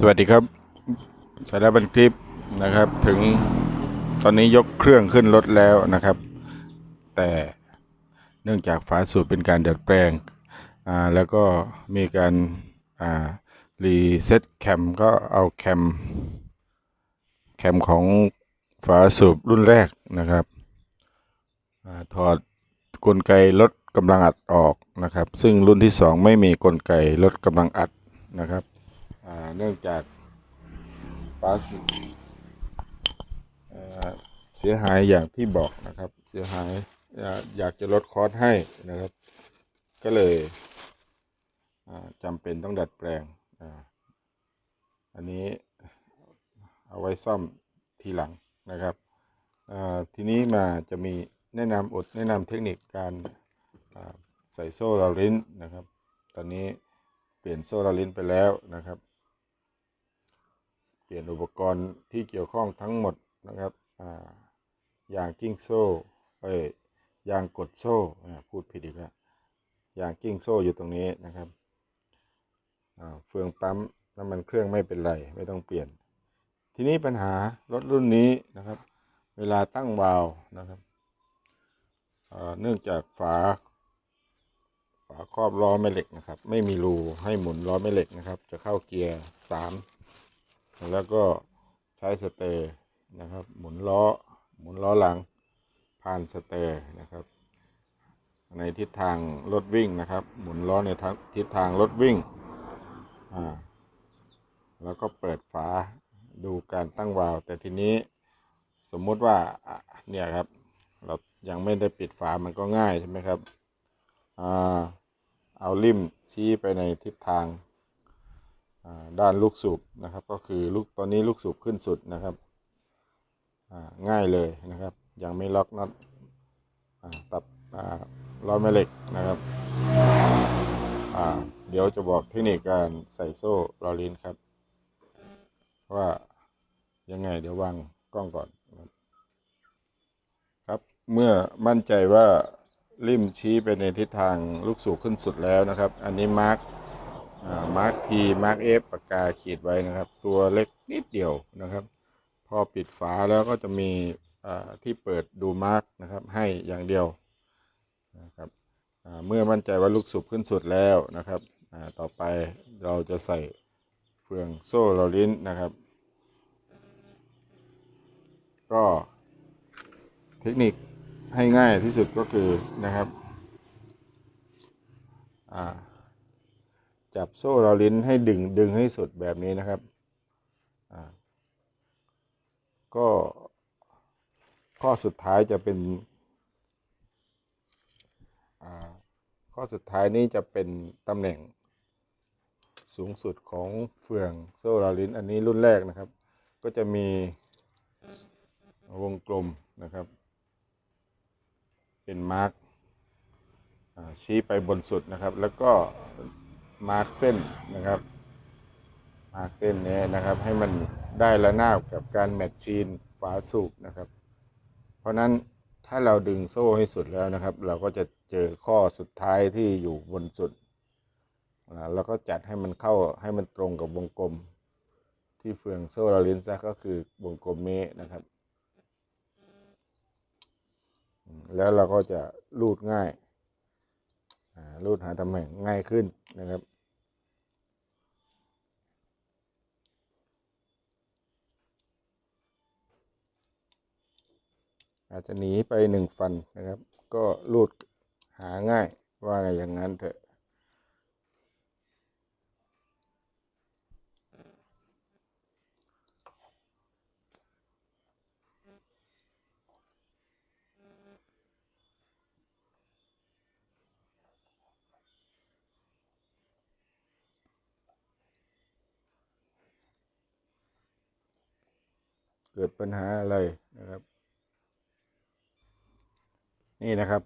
สวัสดีครับสายแล้วบันคลิปนะครับ ถึงตอนนี้ยกเครื่องขึ้นรถแล้วนะครับ แต่เนื่องจากฝาสูบเป็นการดัดแปลงแล้วก็มีการรีเซ็ตแคมก็เอาแคมแคมของฝาสูบรุ่นแรกนะครับอถอดกลไกลดกำลังอัดออกนะครับ ซึ่งรุ่นที่สองไม่มีกลไกลดกำลังอัดนะครับ เนื่องจากฟ้าสเอ่อเสียหายอย่างที่บอกนะครับ เสียหายอยากจะลดคอสให้นะครับ ก็เลยจำเป็นต้องดัดแปลงอันนี้เอาไว้ซ่อมทีหลังนะครับทีนี้มาจะมีแนะนำอดแนะนำเทคนิคการใส่โซ่เราลิ้นนะครับ ตอนนี้เปลี่ยนโซ่เราลิ้นไปแล้วนะครับ เปลี่ยนอุปกรณ์ที่เกี่ยวข้องทั้งหมดนะครับอยางกิ้งโซ่เอ้ยยางกดโซ่พูดผิดอีกแล้วยางกิ้งโซ่อยู่ตรงนี้นะครับเฟืองปั๊มน้ำมันเครื่องไม่เป็นไรไม่ต้องเปลี่ยน ทีนี้ปัญหารถรุ่นนี้นะครับ เวลาตั้งวาล์วนะครับเนื่องจากฝาฝาครอบล้อแม่เหล็กนะครับ ไม่มีรูให้หมุนล้อแม่เหล็กนะครับ จะเข้าเกียร์สาม แล้วก็ใช้สเตอร์นะครับ หมุนล้อหมุนล้อหลังผ่านสเตอร์นะครับ ในทิศทางรถวิ่งนะครับ หมุนล้อในทิศทางรถวิ่งอ่าแล้วก็เปิดฝาดูการตั้งวาล์วแต่ทีนี้สมมุติว่าเนี่ยครับ เรายังไม่ได้ปิดฝามันก็ง่ายใช่ไหมครับอ่าเอาลิ่มชี้ไปในทิศทาง ด้านลูกสูบนะครับ ก็คือลูกตอนนี้ลูกสูบขึ้นสุดนะครับง่ายเลยนะครับ ยังไม่ล็อกน็อตอ่าตัดอ่าล้อแม่เหล็กนะครับเดี๋ยวจะบอกเทคนิคการใส่โซ่ลอลินครับ ว่ายังไงเดี๋ยววางกล้องก่อนครับครับเมื่อมั่นใจว่าริมชี้ไปในทิศทางลูกสูบขึ้นสุดแล้วนะครับ อันนี้มาร์ก มาร์กทีมาร์กเอฟปากกาขีดไว้นะครับ ตัวเล็กนิดเดียวนะครับ พอปิดฝาแล้วก็จะมีที่เปิดดูมาร์กนะครับ ให้อย่างเดียวนะครับเมื่อมั่นใจว่าลูกสูบขึ้นสุดแล้วนะครับต่อไปเราจะใส่เฟืองโซ่เราลิ้นนะครับ ก็เทคนิคให้ง่ายที่สุดก็คือนะครับอ่า จับโซ่เราลิ้นให้ดึงดึงให้สุดแบบนี้นะครับ ก็ข้อสุดท้ายจะเป็นข้อสุดท้ายนี้จะเป็นตำแหน่งสูงสุดของเฟืองโซ่เราลิ้นอันนี้รุ่นแรกนะครับ ก็จะมีวงกลมนะครับ เป็นมาร์กชี้ไปบนสุดนะครับ แล้วก็ มาร์กเส้นนะครับมาร์กเส้นนี้นะครับ ให้มันได้ระนาบกับการแมทชีนฝาสูบนะครับ เพราะนั้นถ้าเราดึงโซ่ให้สุดแล้วนะครับ เราก็จะเจอข้อสุดท้ายที่อยู่บนสุดอ่าแล้วก็จัดให้มันเข้าให้มันตรงกับวงกลม ที่เฟืองโซ่เราลิ้นซะก็คือวงกลมนี้นะครับ แล้วเราก็จะลูดง่ายอ่ารูดหาตำแหน่งง่ายขึ้นนะครับ อาจจะหนีไปหนึ่งฟันนะครับ ก็รูดหาง่ายว่าไงอย่างนั้นเถอะเกิดปัญหาอะไร นี่นะครับ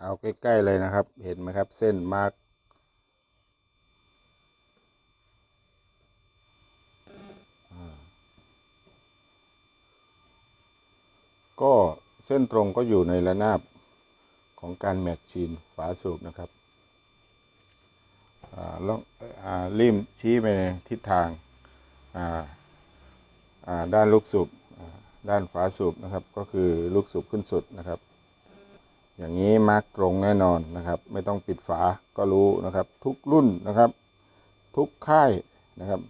เอาใกล้ ๆ เลยนะครับ เห็นไหมครับ เส้นมาร์กก็เส้นตรงก็อยู่ในระนาบของการแมทชีนฝาสูบนะครับอ่าแล้วอ่าริมชี้ไปในทิศทางด้านลูกสูบ ด้านฝาสูบนะครับ ก็คือลูกสูบขึ้นสุดนะครับ อย่างนี้มาร์กตรงแน่นอนนะครับ ไม่ต้องปิดฝาก็รู้นะครับ ทุกรุ่นนะครับ ทุกค่ายนะครับ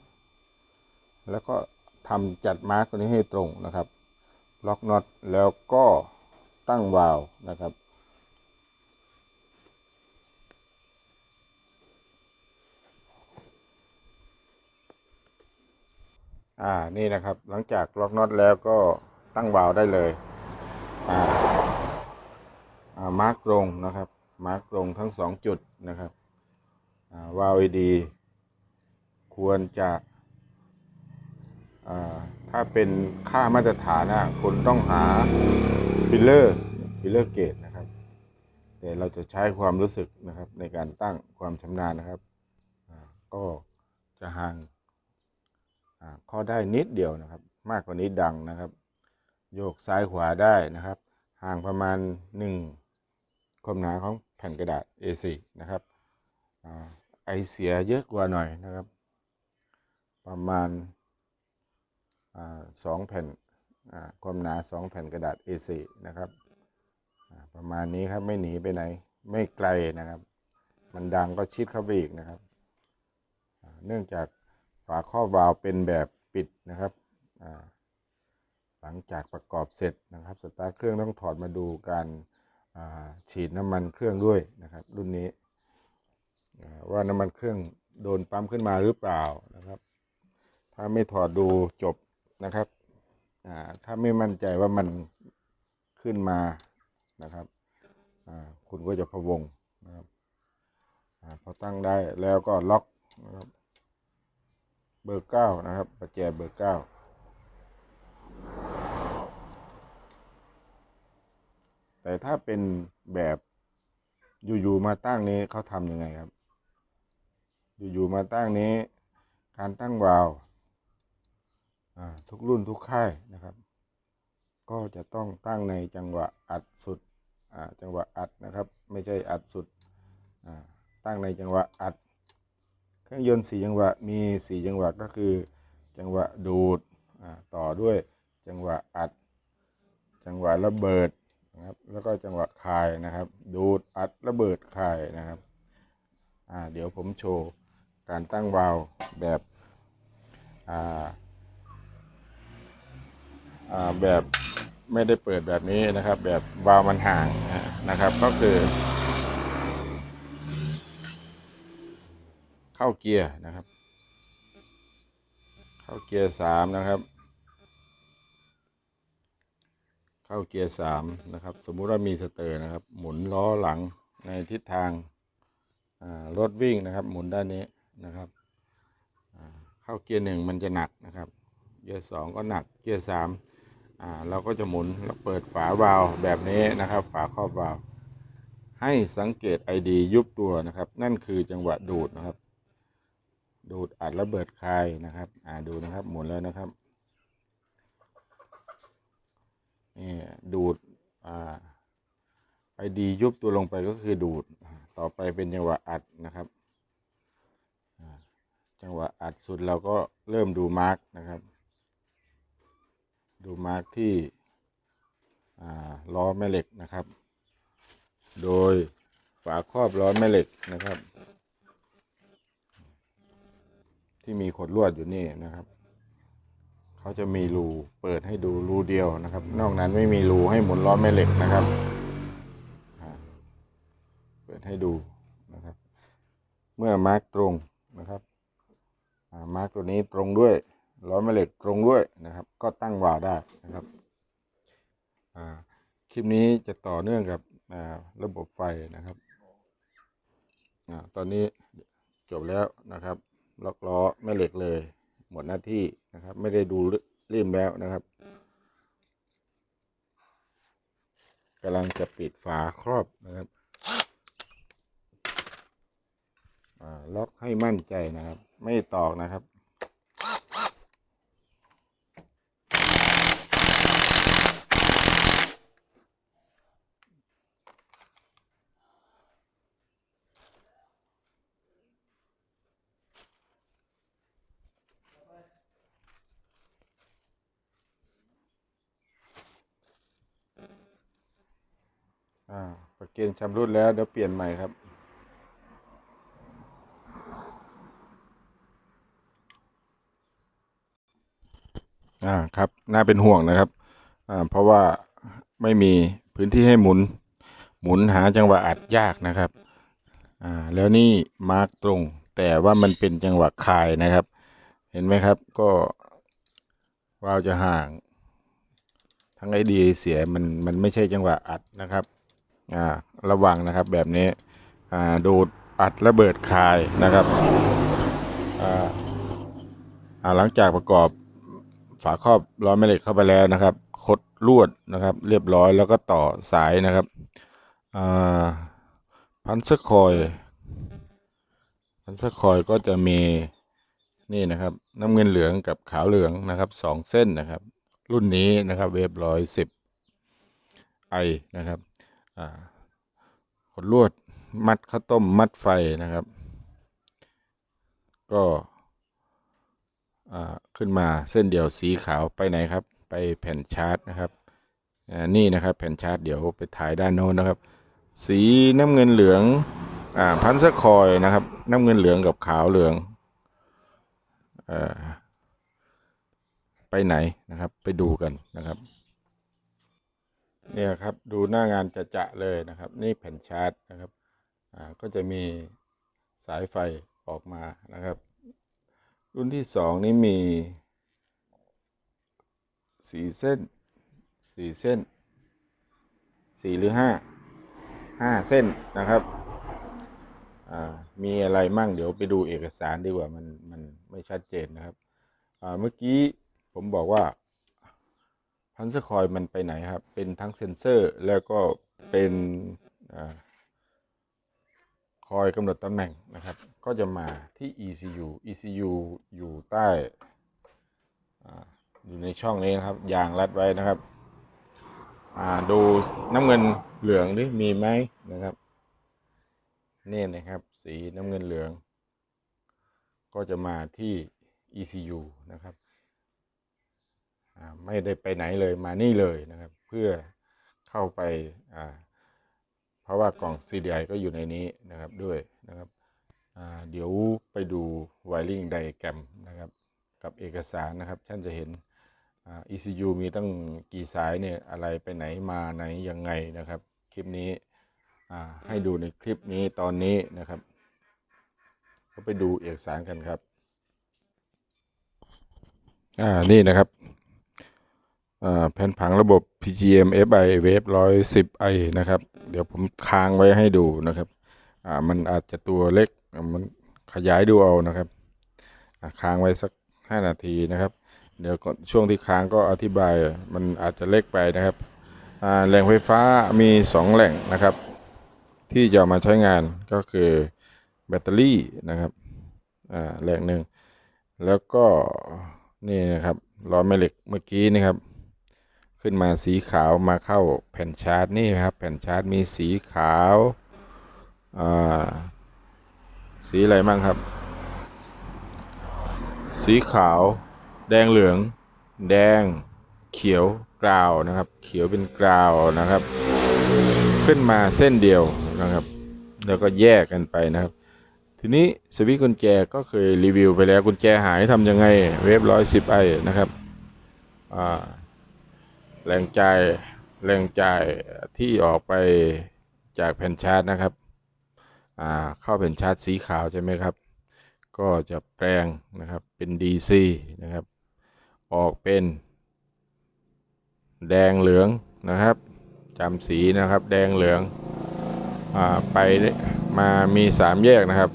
แล้วก็ทำจัดมาร์กตัวนี้ให้ตรงนะครับ ล็อกน็อตแล้วก็ตั้งวาล์วนะครับอ่า นี่นะครับ หลังจากล็อกน็อตแล้วก็ ตั้งวาล์วได้เลยอ่ามาร์กตรงนะครับมาร์กตรงทั้งสองจุดนะครับวาล์วดีควรจะถ้าเป็นค่ามาตรฐานนะคุณต้องหาฟิลเลอร์ฟิลเลอร์เกตนะครับ แต่เราจะใช้ความรู้สึกนะครับในการตั้งความชำนาญนะครับก็จะห่างข้อได้นิดเดียวนะครับ มากกว่านี้ดังนะครับ โยกซ้ายขวาได้นะครับ ห่างประมาณ 1ความหนาของแผ่นกระดาษ A4 นะครับอไอเสียเยอะกว่าหน่อยนะครับ ประมาณอสองแผ่นความหนา 2 แผ่นกระดาษ A4 นะครับประมาณนี้ครับไม่หนีไปไหน ไม่ไกลนะครับ มันดังก็ชิดเข้าไปอีกนะครับ เนื่องจากฝาครอบวาล์วเป็นแบบปิดนะครับอ่า หลังจากประกอบเสร็จนะครับสตาร์ทเครื่องต้องถอดมาดูการฉีดน้ำมันเครื่องด้วยนะครับ รุ่นนี้ว่าน้ำมันเครื่องโดนปั๊มขึ้นมาหรือเปล่านะครับ ถ้าไม่ถอดดูจบนะครับถ้าไม่มั่นใจว่ามันขึ้นมานะครับคุณก็จะพะวงนะครับอพอตั้งได้แล้วก็ล็อกนะครับ เบอร์เก้านะครับประแจเบอร์เก้า แต่ถ้าเป็นแบบอยู่ๆมาตั้งนี้เขาทำยังไงครับ อยู่ๆมาตั้งนี้ การตั้งวาล์วทุกรุ่นทุกค่ายนะครับ ก็จะต้องตั้งในจังหวะอัดสุดจังหวะอัดนะครับ ไม่ใช่อัดสุดตั้งในจังหวะอัด เครื่องยนต์สี่จังหวะมีสี่จังหวะก็คือ จังหวะดูดต่อด้วยจังหวะอัด จังหวะระเบิด นะครับ แล้วก็จังหวะคายนะครับ ดูดอัดระเบิดคายนะครับอ่าเดี๋ยวผมโชว์การตั้งวาล์วแบบอ่าอ่าแบบไม่ได้เปิดแบบนี้นะครับ แบบวาล์วมันห่างนะครับ ก็คือ เข้าเกียร์นะครับ เข้าเกียร์สามนะครับ เข้าเกียร์สามนะครับ สมมุติว่ามีสเตอร์นะครับ หมุนล้อหลังในทิศทางรถวิ่งนะครับ หมุนด้านนี้นะครับเข้าเกียร์หนึ่งมันจะหนักนะครับเกียร์สองก็หนักเกียร์สามเราก็จะหมุนแล้วเปิดฝาวาล์วแบบนี้นะครับ ฝาครอบวาล์วให้สังเกต ID ยุบตัวนะครับ นั่นคือจังหวะดูดนะครับ ดูดอัดระเบิดคายนะครับ อ่าดูนะครับ หมุนแล้วนะครับ นี่ดูดอ่าไอดียุบตัวลงไปก็คือดูด ต่อไปเป็นจังหวะอัดนะครับ จังหวะอัดสุดเราก็เริ่มดูมาร์กนะครับ ดูมาร์กที่ล้อแม่เหล็กนะครับ โดยฝาครอบล้อแม่เหล็กนะครับ ที่มีขดลวดอยู่นี่นะครับ เขาจะมีรูเปิดให้ดูรูเดียวนะครับ นอกนั้นไม่มีรูให้หมุนล้อแม่เหล็กนะครับเปิดให้ดูนะครับ เมื่อมาร์กตรงนะครับมาร์กตัวนี้ตรงด้วยล้อแม่เหล็กตรงด้วยนะครับ ก็ตั้งวาล์วได้นะครับคลิปนี้จะต่อเนื่องกับระบบไฟนะครับอตอนนี้จบแล้วนะครับ ล็อกล้อแม่เหล็กเลย หมดหน้าที่นะครับ ไม่ได้ดูริมแล้วนะครับกำลังจะปิดฝาครอบนะครับล็อกให้มั่นใจนะครับ ไม่ตอกนะครับ อ่าประเกณฑ์ชำรุดแล้วเดี๋ยวเปลี่ยนใหม่ครับอ่าครับน่าเป็นห่วงนะครับอ่าเพราะว่าไม่มีพื้นที่ให้หมุน หมุนหาจังหวะอัดยากนะครับอ่าแล้วนี่มาร์กตรง แต่ว่ามันเป็นจังหวะคายนะครับ เห็นไหมครับก็วาวจะห่าง ทั้งไอดีเสียมันมันไม่ใช่จังหวะอัดนะครับ อ่าระวังนะครับแบบนี้อ่าดูดอัดระเบิดคายนะครับอ่าหลังจากประกอบฝาครอบล้อแม่เหล็กเข้าไปแล้วนะครับ คดลวดนะครับ เรียบร้อยแล้วก็ต่อสายนะครับอ่าพันสคอยพันสคอยก็จะมีนี่นะครับน้ำเงินเหลืองกับขาวเหลืองนะครับสองเส้นนะครับ รุ่นนี้นะครับเวฟร้อยสิบไอนะครับ ขดลวดมัดข้าวต้มมัดไฟนะครับ ก็ขึ้นมาเส้นเดียวสีขาวไปไหนครับ ไปแผ่นชาร์จนะครับนี่นะครับแผ่นชาร์จเดี๋ยวไปถ่ายด้านโน้นนะครับ สีน้ำเงินเหลืองอพันสคอยนะครับ น้ำเงินเหลืองกับขาวเหลืองอไปไหนนะครับ ไปดูกันนะครับ เนี่ยครับดูหน้างานจะจะๆเลยนะครับ นี่แผ่นชาร์จนะครับอ่าก็จะมีสายไฟออกมานะครับ รุ่นที่สองนี้มีสี่เส้นสี่เส้นสี่หรือห้าห้าเส้นนะครับมีอะไรมั่งเดี๋ยวไปดูเอกสารดีกว่ามันมันไม่ชัดเจนนะครับเมื่อกี้ผมบอกว่า พันสคอยมันไปไหนครับ เป็นทั้งเซ็นเซอร์แล้วก็เป็นอคอยกำหนดตำแหน่งนะครับ ก็จะมาที่ ECU ECU อยู่ใต้อยู่ในช่องนี้นะครับยางรัดไว้นะครับดูน้ำเงินเหลืองดิมีไหมนะครับนี่นะครับ สีน้ำเงินเหลือง ก็จะมาที่ ECU นะครับ ไม่ได้ไปไหนเลยมานี่เลยนะครับ เพื่อเข้าไปเพราะว่ากล่อง CDI ก็อยู่ในนี้นะครับด้วยนะครับเดี๋ยวไปดู wiring diagram นะครับกับเอกสารนะครับท่านจะเห็นอ่า ECU มีตั้งกี่สายเนี่ยอะไรไปไหนมาไหนยังไงนะครับ คลิปนี้ให้ดูในคลิปนี้ตอนนี้นะครับก็ไปดูเอกสารกันครับ อ่า นี่นะครับ แผ่นผังระบบ PGM FI Wave 110 i นะครับ เดี๋ยวผมค้างไว้ให้ดูนะครับอ่ามันอาจจะตัวเล็กมันขยายดูเอานะครับอ่าค้างไว้สัก 5 นาทีนะครับ เดี๋ยวช่วงที่ค้างก็อธิบายมันอาจจะเล็กไปนะครับอ่าแหล่งไฟฟ้ามี 2 แหล่งนะครับ ที่จะมาใช้งานก็คือแบตเตอรี่นะครับอ่าแหล่งหนึ่งแล้วก็นี่นะครับล้อแม่เหล็กเมื่อกี้นี่ครับ ขึ้นมาสีขาวมาเข้าแผ่นชาร์จนี่ครับแผ่นชาร์จมีสีขาวอ่าสีอะไรบ้างครับ สีขาว แดงเหลือง แดงเขียวกราวนะครับ เขียวเป็นกราวนะครับ ขึ้นมาเส้นเดียวนะครับ แล้วก็แยกกันไปนะครับ ทีนี้สวิตกุญแจก็เคยรีวิวไปแล้วกุญแจหายทำยังไงเวฟร้อยสิบไอนะครับอ่า แรงจ่ายแรงจ่ายที่ออกไปจากแผ่นชาร์จนะครับเข้าแผ่นชาร์จสีขาวใช่ไหมครับ ก็จะแปลงนะครับเป็น DC นะครับ ออกเป็นแดงเหลืองนะครับจำสีนะครับแดงเหลืองอไปมามี 3 แยกนะครับ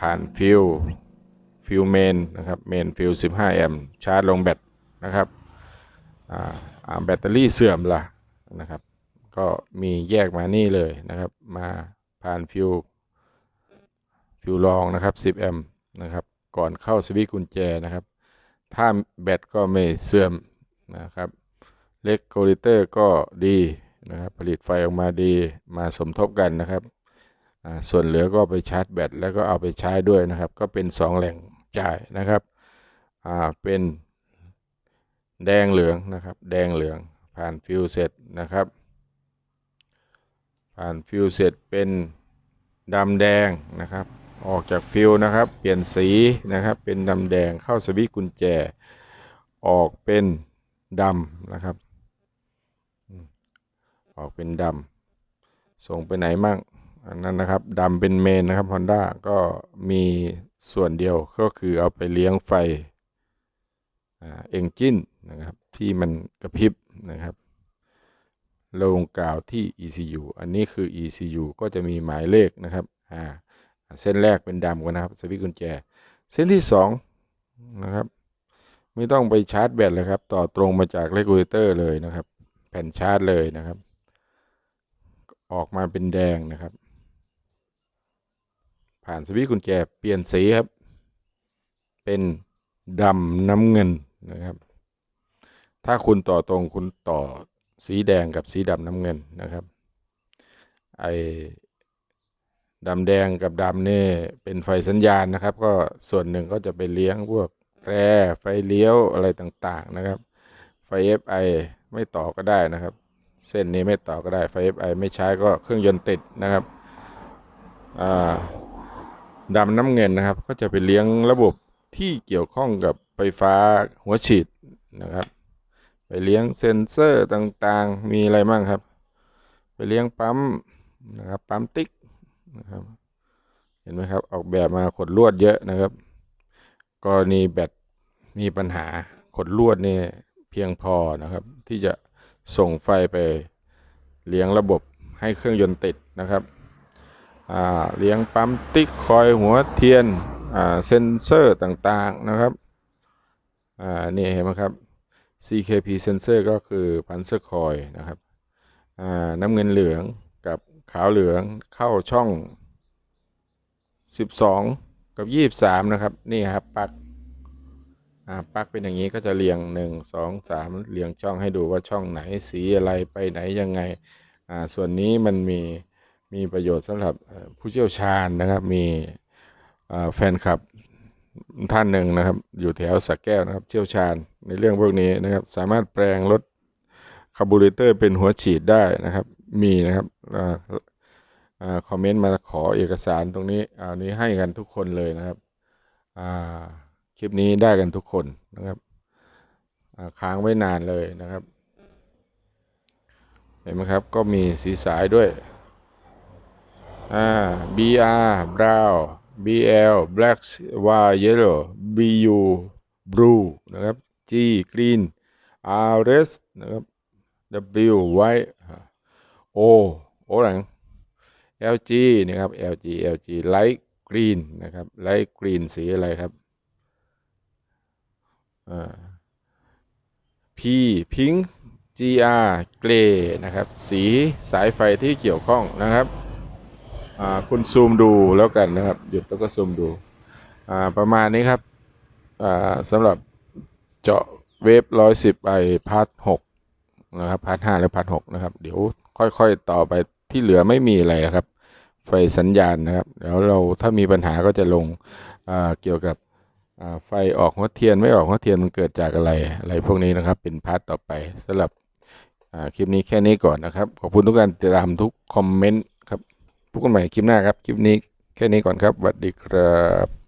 ผ่านฟิวฟิวเมนนะครับเมนฟิว15 แอมป์ชาร์จลงแบตนะครับ แบตเตอรี่เสื่อมละนะครับ ก็มีแยกมานี่เลยนะครับ มาผ่านฟิวฟิวรองนะครับ 10 แอมป์นะครับ ก่อนเข้าสวิตช์กุญแจนะครับ ถ้าแบตก็ไม่เสื่อมนะครับเล็กโกลิเตอร์ก็ดีนะครับ ผลิตไฟออกมาดีมาสมทบกันนะครับอ่าส่วนเหลือก็ไปชาร์จแบตแล้วก็เอาไปใช้ด้วยนะครับ ก็เป็น 2 แหล่งจ่ายนะครับอ่าเป็น แดงเหลืองนะครับ แดงเหลืองผ่านฟิวเสร็จนะครับ ผ่านฟิวเสร็จเป็นดำแดงนะครับ ออกจากฟิวนะครับ เปลี่ยนสีนะครับ เป็นดำแดงเข้าสวิตช์กุญแจ ออกเป็นดำนะครับ ออกเป็นดำส่งไปไหนมั่งอันนั้นนะครับดำเป็นเมนนะครับ Honda ก็มีส่วนเดียวก็คือเอาไปเลี้ยงไฟเอ็นจิน นะครับที่มันกระพริบนะครับลงกล่าวที่ ECU อันนี้คือ ECU ก็จะมีหมายเลขนะครับอ่าเส้นแรกเป็นดำกันนะครับสวิตช์กุญแจ เส้นที่สองนะครับไม่ต้องไปชาร์จแบตเลยครับ ต่อตรงมาจากเ e กูเลเตอร์เลยนะครับ แผ่นชาร์จเลยนะครับ ออกมาเป็นแดงนะครับ ผ่านสวิตช์กุญแจเปลี่ยนสีครับ เป็นดำน้ำเงินนะครับ ถ้าคุณต่อตรงคุณต่อสีแดงกับสีดำน้ำเงินนะครับ ไอ้ดำแดงกับดำนี่เป็นไฟสัญญาณนะครับ ก็ส่วนหนึ่งก็จะไปเลี้ยงพวกแตรไฟเลี้ยวอะไรต่างๆนะครับ ไฟ FI ไม่ต่อก็ได้นะครับ เส้นนี้ไม่ต่อก็ได้ไฟ FI ไม่ใช้ก็เครื่องยนต์ติดนะครับดำน้ำเงินนะครับ ก็จะไปเลี้ยงระบบที่เกี่ยวข้องกับไฟฟ้าหัวฉีดนะครับ ไปเลี้ยงเซ็นเซอร์ต่างๆ มีอะไรบ้างครับ ไปเลี้ยงปั๊มนะครับปั๊มติ๊กนะครับเห็นไหมครับออกแบบมาขดลวดเยอะนะครับ กรณีแบตมีปัญหาขดลวดนี่เพียงพอนะครับ ที่จะส่งไฟไปเลี้ยงระบบให้เครื่องยนต์ติดนะครับเลี้ยงปั๊มติ๊กคอยหัวเทียนเซนเซอร์ต่างๆนะครับ อ่า นี่เห็นไหมครับ CKP sensor ก็คือพันเซอร์คอยนะครับน้ำเงินเหลืองกับขาวเหลืองเข้าช่อง 12 กับ 23 นะครับ นี่ครับปักปลั๊กเป็นอย่างนี้ก็จะเรียง 1 2 3 เรียงช่องให้ดูว่าช่องไหนสีอะไรไปไหนยังไง ส่วนนี้มันมีมีประโยชน์สำหรับผู้เชี่ยวชาญนะครับ มีแฟนคลับท่านหนึ่งนะครับ อยู่แถวสักแก้วนะครับ เชี่ยวชาญ ในเรื่องพวกนี้นะครับ สามารถแปลงรถคาร์บูเรเตอร์เป็นหัวฉีดได้นะครับ มีนะครับออคอมเมนต์มาขอเอกสารตรงนี้อันนี้ให้กันทุกคนเลยนะครับคลิปนี้ได้กันทุกคนนะครับค้างไว้นานเลยนะครับ เห็นไหมครับ ก็มีสีสายด้วยอ่า BR brown BL black Y yellow BU blue นะครับ G green R red นะครับ W white O orange LG นะครับ LG LG light green นะครับ light green สีอะไรครับอ P pink GR gray นะครับ สีสายไฟที่เกี่ยวข้องนะครับอ่าคุณซูมดูแล้วกันนะครับ หยุดแล้วก็ซูมดูประมาณนี้ครับสำหรับ เจาะเวฟร้อยสิบไอพาร์ทหกนะครับพาร์ทห้าและพาร์ทหกนะครับ เดี๋ยวค่อยๆต่อไปที่เหลือไม่มีอะไรครับ ไฟสัญญาณนะครับเดี๋ยวเราถ้ามีปัญหาก็จะลงเกี่ยวกับไฟออกหัวเทียนไม่ออกหัวเทียนมันเกิดจากอะไรอะไรพวกนี้นะครับ เป็นพาร์ทต่อไปสำหรับคลิปนี้แค่นี้ก่อนนะครับ ขอบคุณทุกการติดตามทุกคอมเมนต์ครับพบกันใหม่คลิปหน้าครับ คลิปนี้แค่นี้ก่อนครับสวัสดีครับ